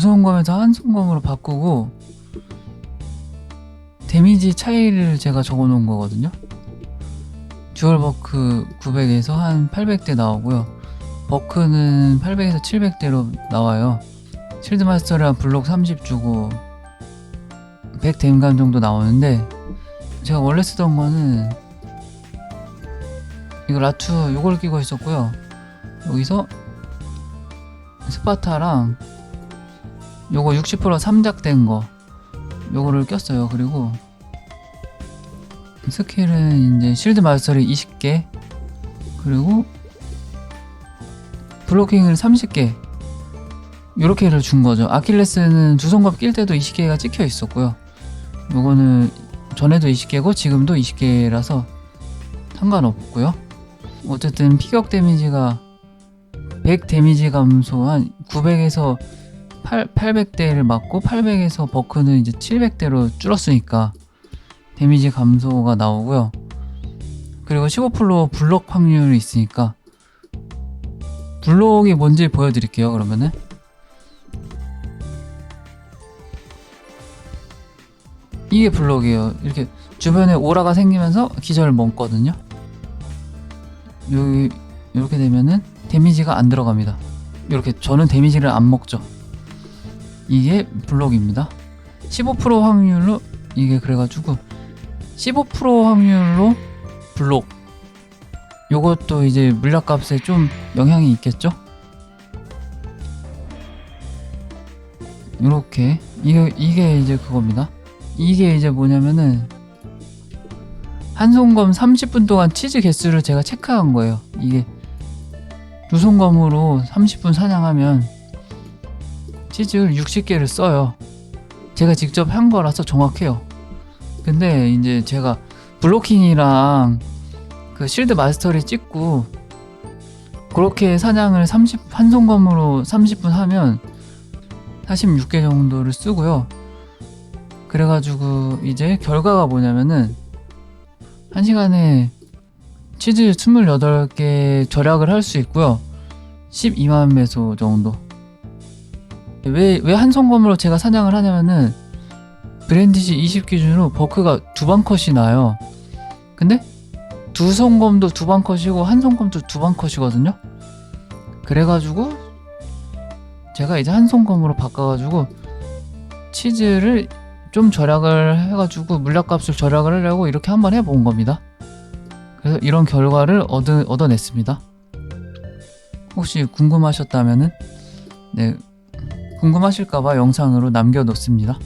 두성검에서 한성검으로 바꾸고 데미지 차이를 제가 적어 놓은 거거든요. 듀얼 버크 900에서 한 800대 나오고요. 버크는 800에서 700대로 나와요. 실드 마스터랑 블록 30 주고 100 데임감 정도 나오는데 제가 원래 쓰던 거는 이거 라투 요걸 끼고 있었고요. 여기서 스파타랑 요거 60% 삼작된 거 요거를 꼈어요. 그리고 스킬은 이제 실드 마스터를 20개 그리고 블로킹을 30개 요렇게를 준 거죠. 아킬레스는 두 손갑 낄 때도 20개가 찍혀 있었고요. 요거는 전에도 20개고 지금도 20개라서 상관없고요. 어쨌든 피격 데미지가 100 데미지 감소 한 900에서 8, 800대를 맞고 800에서 버크는 이제 700대로 줄었으니까 데미지 감소가 나오고요. 그리고 15% 블록 확률이 있으니까 블록이 뭔지 보여드릴게요. 그러면은 이게 블록이에요. 이렇게 주변에 오라가 생기면서 기절 먹거든요. 여기 이렇게 되면은 데미지가 안 들어갑니다. 이렇게 저는 데미지를 안 먹죠. 이게 블록입니다. 15% 확률로 이게 그래가지고 15% 확률로 블록. 요것도 이제 물약값에 좀 영향이 있겠죠? 이렇게 이게 이게 이제 그겁니다. 이게 이제 뭐냐면은 한손검 30분 동안 치즈 개수를 제가 체크한 거예요. 이게 두 손검으로 30분 사냥하면 치즈를 60개를 써요. 제가 직접 한 거라서 정확해요. 근데 이제 제가 블로킹이랑 그 실드 마스터리 찍고 그렇게 사냥을 30 한 손검으로 30분 하면 46개 정도를 쓰고요. 그래가지고 이제 결과가 뭐냐면은 한 시간에 치즈 28개 절약을 할 수 있고요. 12만 매소 정도. 왜, 왜 한성검으로 제가 사냥을 하냐면은 브랜디지 20 기준으로 버크가 두 방 컷이 나요. 근데 두 성검도 두 방 컷이고 한 성검도 두 방 컷이거든요. 그래가지고 제가 이제 한 성검으로 바꿔가지고 치즈를 좀 절약을 해가지고 물약값을 절약을 하려고 이렇게 한번 해본 겁니다. 그래서 이런 결과를 얻어, 얻어냈습니다. 혹시 궁금하셨다면은 네 궁금하실까봐 영상으로 남겨놓습니다.